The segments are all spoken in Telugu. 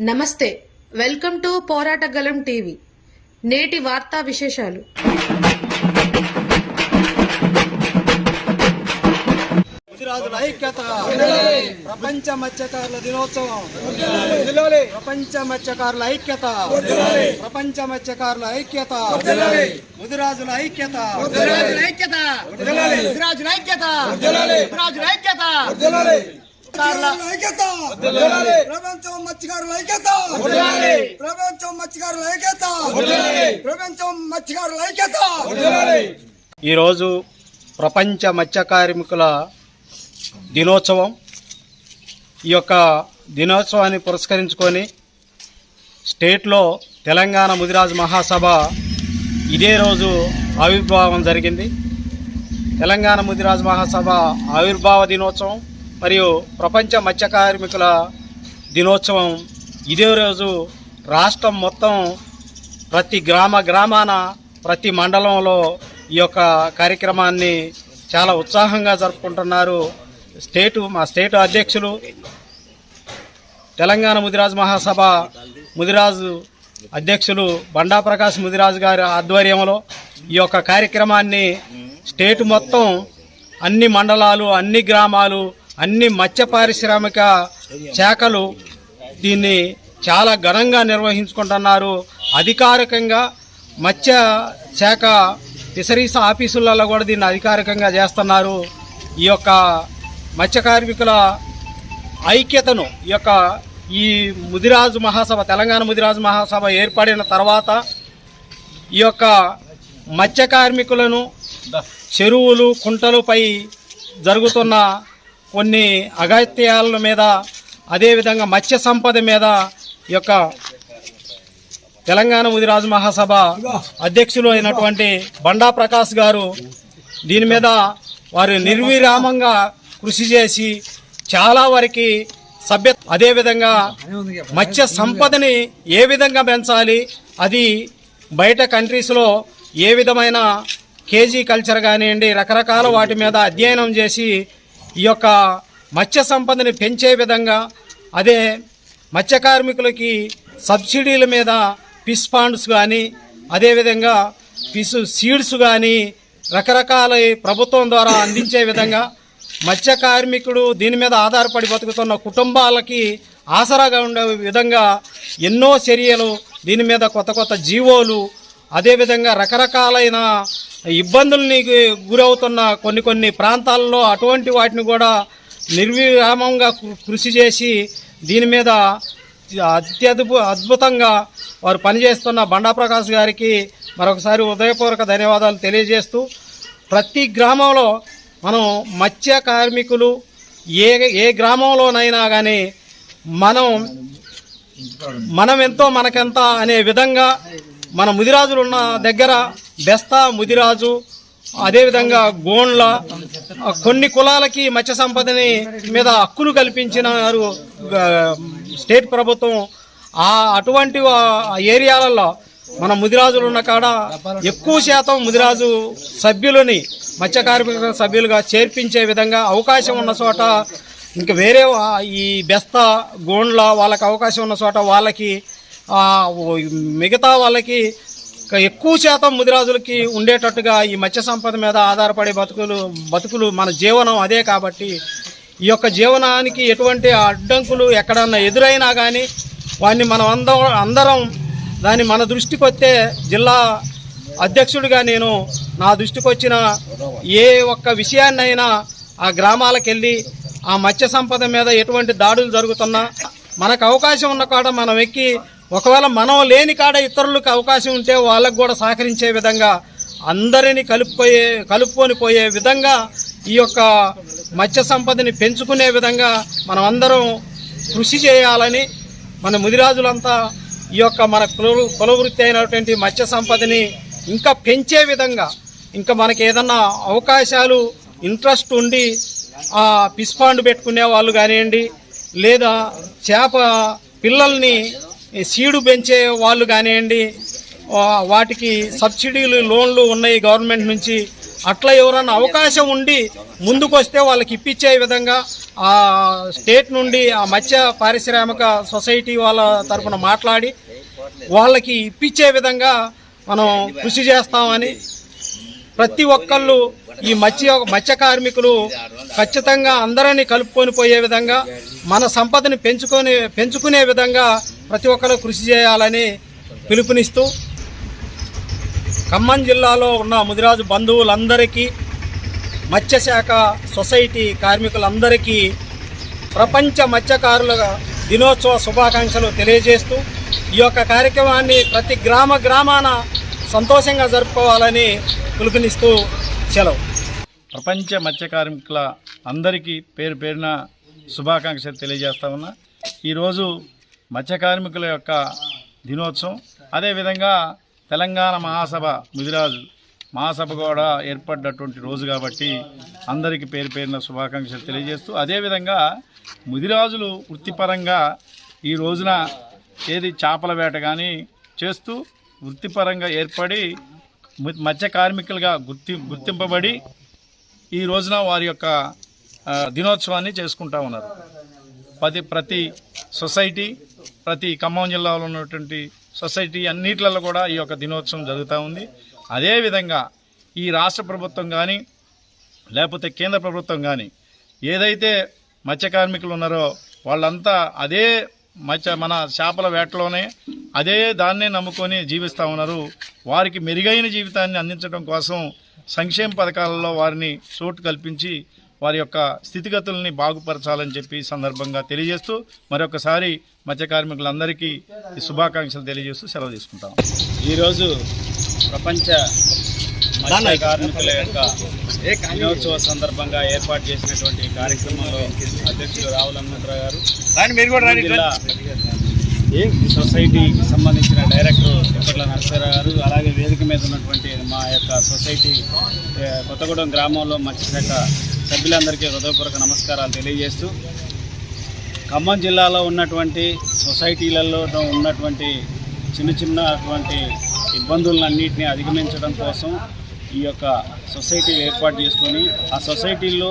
నమస్తే వెల్కమ్ టు పోరాటగలం టీవీ. నేటి వార్తా విశేషాలు. ముదిరాజుల ఐక్యత ప్రపంచ మత్స్యకారుల దినోత్సవం. ప్రపంచ మత్స్యకారుల ఐక్యత ప్రపంచ మత్స్యకారుల ఐక్యత. ముదిరాజుల ఐక్యత. ముదిరాజుల ఐక్యత. ముదిరాజుల ఐక్యత. ముదిరాజుల ఐక్యత. ప్రపంచం మత్స్యకారుల ఐక్యత! ప్రపంచం మత్స్యకారుల ఐక్యత! ప్రపంచం మత్స్యకారుల ఐక్యత! ఈరోజు ప్రపంచ మత్స్య కార్మికుల దినోత్సవం. ఈ యొక్క దినోత్సవాన్ని పురస్కరించుకొని స్టేట్లో తెలంగాణ ముదిరాజు మహాసభ ఇదే రోజు ఆవిర్భావం జరిగింది. తెలంగాణ ముదిరాజు మహాసభ ఆవిర్భావ దినోత్సవం. మరియు ప్రపంచ మత్స్య కార్మికుల దినోత్సవం ఇదే రోజు రాష్ట్రం మొత్తం ప్రతి గ్రామ గ్రామాన ప్రతి మండలంలో ఈ యొక్క కార్యక్రమాన్ని చాలా ఉత్సాహంగా జరుపుకుంటున్నారు స్టేటు మా స్టేట్ అధ్యక్షులు తెలంగాణ ముదిరాజు మహాసభ ముదిరాజు అధ్యక్షులు బండా ప్రకాష్ ముదిరాజు గారి ఆధ్వర్యంలో ఈ యొక్క కార్యక్రమాన్ని స్టేట్ మొత్తం అన్ని మండలాలు అన్ని గ్రామాలు అన్ని మత్స్య పారిశ్రామిక శాఖలు దీన్ని చాలా ఘనంగా నిర్వహించుకుంటున్నారు. అధికారికంగా మత్స్య శాఖ ఫిషరీస్ ఆఫీసులలో కూడా దీన్ని అధికారికంగా చేస్తున్నారు. ఈ యొక్క మత్స్య కార్మికుల ఐక్యతను ఈ యొక్క ఈ ముదిరాజు మహాసభ తెలంగాణ ముదిరాజు మహాసభ ఏర్పడిన తర్వాత ఈ యొక్క మత్స్య కార్మికులను చెరువులు కుంటలపై జరుగుతున్న కొన్ని అగత్యాల మీద అదేవిధంగా మత్స్య సంపద మీద ఈ యొక్క తెలంగాణ ముదిరాజు మహాసభ అధ్యక్షులు అయినటువంటి బండా ప్రకాష్ గారు దీని మీద వారు నిర్విరామంగా కృషి చేసి చాలా వరకు సభ్య అదేవిధంగా మత్స్య సంపదని ఏ విధంగా పెంచాలి అది బయట కంట్రీస్లో ఏ విధమైన కేజీ కల్చర్ కానివ్వండి రకరకాల వాటి మీద అధ్యయనం చేసి ఈ యొక్క మత్స్య సంపదని పెంచే విధంగా అదే మత్స్య కార్మికులకి సబ్సిడీల మీద ఫిష్ ఫండ్స్ కానీ అదేవిధంగా ఫిష్ సీడ్స్ కానీ రకరకాల ప్రభుత్వం ద్వారా అందించే విధంగా మత్స్య కార్మికుడు దీని మీద ఆధారపడి బతుకుతున్న కుటుంబాలకి ఆసరాగా ఉండే విధంగా ఎన్నో చర్యలు దీని మీద కొత్త కొత్త జీవోలు అదేవిధంగా రకరకాలైన ఇబ్బందుల్ని గురవుతున్న కొన్ని కొన్ని ప్రాంతాల్లో అటువంటి వాటిని కూడా నిర్విరామంగా కృషి చేసి దీని మీద అత్యద్భు అద్భుతంగా వారు పనిచేస్తున్న బండా ప్రకాష్ గారికి మరొకసారి ఉదయపూర్వక ధన్యవాదాలు తెలియజేస్తూ ప్రతి గ్రామంలో మనం మత్స్య కార్మికులు ఏ ఏ గ్రామంలోనైనా కానీ మనం మనం ఎంతో మనకెంత అనే విధంగా మన ముదిరాజులు ఉన్న దగ్గర బెస్తా ముదిరాజు అదేవిధంగా గోండ్ల కొన్ని కులాలకి మత్స్య సంపదని మీద హక్కులు కల్పించినారు స్టేట్ ప్రభుత్వం. ఆ అటువంటి ఏరియాలలో మన ముదిరాజులు ఉన్న కాడ ఎక్కువ శాతం ముదిరాజు సభ్యులని మత్స్య కార్మిక సభ్యులుగా చేర్పించే విధంగా అవకాశం ఉన్న చోట ఇంకా వేరే ఈ బెస్త గోండ్ల వాళ్ళకి అవకాశం ఉన్న చోట వాళ్ళకి మిగతా వాళ్ళకి ఎక్కువ శాతం ముదిరాజులకి ఉండేటట్టుగా ఈ మత్స్య సంపద మీద ఆధారపడే బతుకులు బతుకులు మన జీవనం అదే కాబట్టి ఈ యొక్క జీవనానికి ఎటువంటి అడ్డంకులు ఎక్కడన్నా ఎదురైనా కానీ వాడిని మనం అందరం అందరం దాన్ని మన దృష్టికి వస్తే జిల్లా అధ్యక్షుడిగా నేను నా దృష్టికి వచ్చిన ఏ ఒక్క విషయాన్నైనా ఆ గ్రామాలకు వెళ్ళి ఆ మత్స్య సంపద మీద ఎటువంటి దాడులు జరుగుతున్నా మనకు అవకాశం ఉన్న కాడ మనం ఎక్కి ఒకవేళ మనం లేని కాడ ఇతరులకు అవకాశం ఉంటే వాళ్ళకు కూడా సహకరించే విధంగా అందరినీ కలుపుకోయే కలుపుకొని పోయే విధంగా ఈ యొక్క మత్స్య సంపదని పెంచుకునే విధంగా మనం అందరం కృషి చేయాలని మన ముదిరాజులంతా ఈ యొక్క మన కుల కులవృత్తి అయినటువంటి మత్స్య సంపదని ఇంకా పెంచే విధంగా ఇంకా మనకి ఏదన్నా అవకాశాలు ఇంట్రెస్ట్ ఉండి ఆ ఫిష్ పాండ్ పెట్టుకునే వాళ్ళు కానివ్వండి లేదా చేప పిల్లల్ని సీడు పెంచే వాళ్ళు కానివ్వండి వాటికి సబ్సిడీలు లోన్లు ఉన్నాయి గవర్నమెంట్ నుంచి. అట్లా ఎవరన్నా అవకాశం ఉండి ముందుకొస్తే వాళ్ళకి ఇప్పించే విధంగా ఆ స్టేట్ నుండి ఆ మత్స్య పారిశ్రామిక సొసైటీ వాళ్ళ తరపున మాట్లాడి వాళ్ళకి ఇప్పించే విధంగా మనం కృషి చేస్తామని ప్రతి ఒక్కళ్ళు ఈ మత్స్య మత్స్య కార్మికులు ఖచ్చితంగా అందరినీ కలుపుకొని పోయే విధంగా మన సంపదని పెంచుకొని పెంచుకునే విధంగా ప్రతి ఒక్కరు కృషి చేయాలని పిలుపునిస్తూ ఖమ్మం జిల్లాలో ఉన్న ముదిరాజు బంధువులందరికీ మత్స్యశాఖ సొసైటీ కార్మికులందరికీ ప్రపంచ మత్స్యకారుల దినోత్సవ శుభాకాంక్షలు తెలియజేస్తూ ఈ యొక్క కార్యక్రమాన్ని ప్రతి గ్రామ గ్రామాన సంతోషంగా జరుపుకోవాలని పిలుపునిస్తూ సెలవు. ప్రపంచ మత్స్య కార్మికుల అందరికీ పేరు పేరున శుభాకాంక్షలు తెలియజేస్తా ఉన్నా. ఈరోజు మత్స్య కార్మికుల యొక్క దినోత్సవం. అదేవిధంగా తెలంగాణ మహాసభ ముదిరాజు మహాసభ కూడా ఏర్పడ్డటువంటి రోజు కాబట్టి అందరికీ పేరు పేరున శుభాకాంక్షలు తెలియజేస్తూ అదేవిధంగా ముదిరాజులు వృత్తిపరంగా ఈ రోజున ఏది చేపల వేట కానీ చేస్తూ వృత్తిపరంగా ఏర్పడి మత్స్య కార్మికులుగా గుర్తి గుర్తింపబడి ఈ రోజున వారి యొక్క దినోత్సవాన్ని చేసుకుంటా ఉన్నారు. ప్రతి ప్రతి సొసైటీ ప్రతి ఖమ్మం జిల్లాలో ఉన్నటువంటి సొసైటీ అన్నిట్లలో కూడా ఈ యొక్క దినోత్సవం జరుగుతూ ఉంది. అదేవిధంగా ఈ రాష్ట్ర ప్రభుత్వం కానీ లేకపోతే కేంద్ర ప్రభుత్వం కానీ ఏదైతే మత్స్య కార్మికులు ఉన్నారో వాళ్ళంతా అదే మత్స్య మన చేపల వేటలోనే అదే దాన్నే నమ్ముకొని జీవిస్తూ ఉన్నారు. వారికి మెరుగైన జీవితాన్ని అందించడం కోసం సంక్షేమ పథకాలలో వారిని చోటు కల్పించి వారి యొక్క స్థితిగతుల్ని బాగుపరచాలని చెప్పి ఈ సందర్భంగా తెలియజేస్తూ మరొకసారి మత్స్య కార్మికులందరికీ శుభాకాంక్షలు తెలియజేస్తూ సెలవు తీసుకుంటాం. ఈరోజు ప్రపంచ మత్స్య కార్మికుల యొక్క దినోత్సవ సందర్భంగా ఏర్పాటు చేసినటువంటి కార్యక్రమంలో అధ్యక్షులు రావుల హనుమంతరావు గారు జిల్లా సొసైటీకి సంబంధించిన డైరెక్టర్ తిప్పట్ల నరసరావు గారు అలాగే వేదిక మీద ఉన్నటువంటి మా యొక్క సొసైటీ కొత్తగూడెం గ్రామంలో మత్స్యశాఖ సభ్యులందరికీ హృదయపూర్వక నమస్కారాలు తెలియజేస్తూ ఖమ్మం జిల్లాలో ఉన్నటువంటి సొసైటీలలో ఉన్నటువంటి చిన్న చిన్నటువంటి ఇబ్బందులన్నింటినీ అధిగమించడం కోసం ఈ యొక్క సొసైటీలు ఏర్పాటు చేసుకొని ఆ సొసైటీల్లో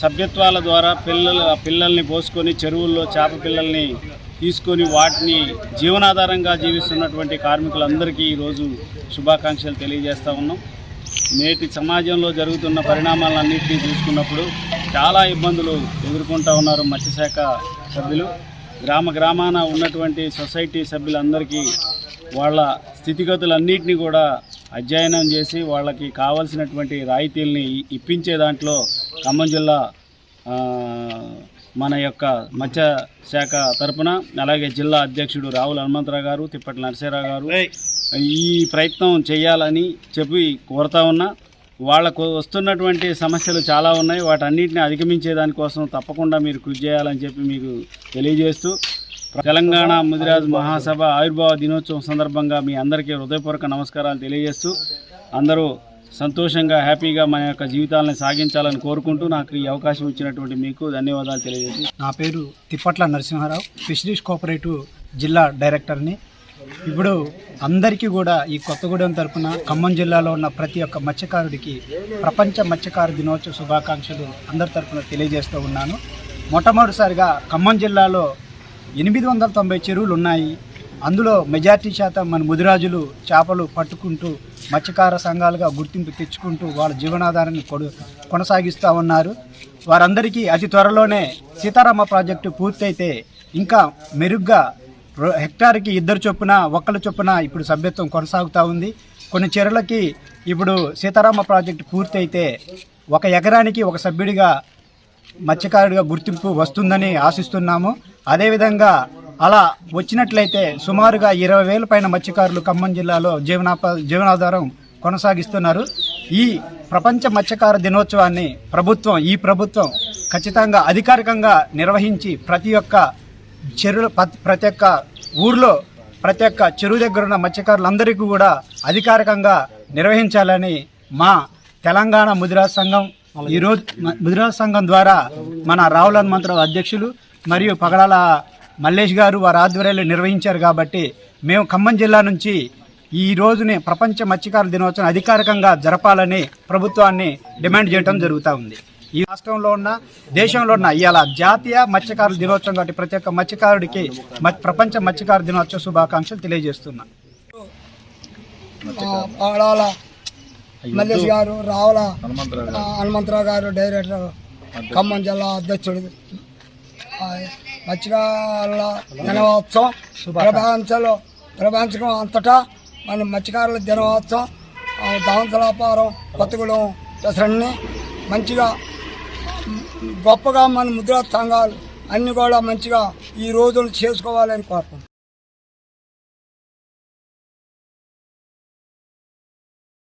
సభ్యత్వాల ద్వారా పిల్లలు ఆ పిల్లల్ని పోసుకొని చెరువుల్లో చేప పిల్లల్ని తీసుకొని వాటిని జీవనాధారంగా జీవిస్తున్నటువంటి కార్మికులందరికీ ఈరోజు శుభాకాంక్షలు తెలియజేస్తూ ఉన్నాం. నేటి సమాజంలో జరుగుతున్న పరిణామాలన్నింటినీ చూసుకున్నప్పుడు చాలా ఇబ్బందులు ఎదుర్కొంటూ ఉన్నారు మత్స్యశాఖ సభ్యులు. గ్రామ గ్రామాన ఉన్నటువంటి సొసైటీ సభ్యులందరికీ వాళ్ళ స్థితిగతులన్నింటినీ కూడా అధ్యయనం చేసి వాళ్ళకి కావలసినటువంటి రాయితీల్ని ఇప్పించే దాంట్లో ఖమ్మం జిల్లా మన యొక్క మత్స్య శాఖ తరపున అలాగే జిల్లా అధ్యక్షుడు రావుల హనుమంతరావు గారు తిప్పటి నరసింహరావు గారు ఈ ప్రయత్నం చేయాలని చెప్పి కోరుతా ఉన్నా. వాళ్ళకు వస్తున్నటువంటి సమస్యలు చాలా ఉన్నాయి. వాటన్నిటిని అధిగమించే దానికోసం తప్పకుండా మీరు కృషి చేయాలని చెప్పి మీకు తెలియజేస్తూ తెలంగాణ ముదిరాజ్ మహాసభ ఆవిర్భావ దినోత్సవం సందర్భంగా మీ అందరికీ హృదయపూర్వక నమస్కారాలు తెలియజేస్తూ అందరూ సంతోషంగా హ్యాపీగా మన యొక్క జీవితాలను సాగించాలని కోరుకుంటూ నాకు ఈ అవకాశం ఇచ్చినటువంటి మీకు ధన్యవాదాలు తెలియజేసి నా పేరు తిప్పట్ల నరసింహారావు ఫిషరీస్ కోఆపరేటివ్ జిల్లా డైరెక్టర్ని. ఇప్పుడు అందరికీ కూడా ఈ కొత్తగూడెం తరపున ఖమ్మం జిల్లాలో ఉన్న ప్రతి ఒక్క మత్స్యకారుడికి ప్రపంచ మత్స్యకారు దినోత్సవ శుభాకాంక్షలు అందరి తరఫున తెలియజేస్తూ ఉన్నాను. మొట్టమొదటిసారిగా ఖమ్మం జిల్లాలో ఎనిమిది వందల తొంభై చెరువులు ఉన్నాయి. అందులో మెజార్టీ శాతం మన ముదిరాజులు చేపలు పట్టుకుంటూ మత్స్యకార సంఘాలుగా గుర్తింపు తెచ్చుకుంటూ వాళ్ళ జీవనాధారాన్ని కొడు కొనసాగిస్తూ ఉన్నారు. వారందరికీ అతి త్వరలోనే సీతారామ ప్రాజెక్టు పూర్తయితే ఇంకా మెరుగ్గా హెక్టార్కి ఇద్దరు చొప్పున ఒక్కల చొప్పున ఇప్పుడు సభ్యత్వం కొనసాగుతూ ఉంది. కొన్ని చెరువులకి ఇప్పుడు సీతారామ ప్రాజెక్టు పూర్తయితే ఒక ఎకరానికి ఒక సభ్యుడిగా మత్స్యకారుడిగా గుర్తింపు వస్తుందని ఆశిస్తున్నాము. అదేవిధంగా అలా వచ్చినట్లయితే సుమారుగా ఇరవై వేల పైన మత్స్యకారులు ఖమ్మం జిల్లాలో జీవనాప జీవనాధారం కొనసాగిస్తున్నారు. ఈ ప్రపంచ మత్స్యకార దినోత్సవాన్ని ప్రభుత్వం ఈ ప్రభుత్వం ఖచ్చితంగా అధికారికంగా నిర్వహించి ప్రతి ఒక్క చెరువు ప్రతి ఒక్క ఊర్లో ప్రతి ఒక్క చెరువు దగ్గర ఉన్న మత్స్యకారులందరికీ కూడా అధికారికంగా నిర్వహించాలని మా తెలంగాణ ముదిరాజ్ సంఘం ఈరోజు ముదిరాజ్ సంఘం ద్వారా మన రావుల హనుమంతరావు అధ్యక్షులు మరియు పగడాల మల్లేష్ గారు వారి ఆధ్వర్యంలో నిర్వహించారు కాబట్టి మేము ఖమ్మం జిల్లా నుంచి ఈ రోజునే ప్రపంచ మత్స్యకారుల దినోత్సవం అధికారికంగా జరపాలని ప్రభుత్వాన్ని డిమాండ్ చేయడం జరుగుతూ ఉంది. ఈ రాష్ట్రంలో ఉన్న దేశంలో ఉన్న ఇవాళ జాతీయ మత్స్యకారుల దినోత్సవం కాబట్టి ప్రతి ఒక్క మత్స్యకారుడికి ప్రపంచ మత్స్యకారుల దినోత్సవ శుభాకాంక్షలు తెలియజేస్తున్నా. మల్లేష్ గారు రావుల హనుమంతరావు గారు. డైరెక్టర్ ఖమ్మం జిల్లా అధ్యక్షుడు. మత్స్యకారుల దినోత్సవం ప్రపంచంలో ప్రపంచం అంతటా మన మత్స్యకారుల దినోత్సవం దాంతలాపారం కొత్తగూడెం దసరాన్ని మంచిగా గొప్పగా మన ముద్రా సంఘాలు అన్నీ కూడా మంచిగా ఈ రోజులు చేసుకోవాలని కోరుకుంటున్నాం.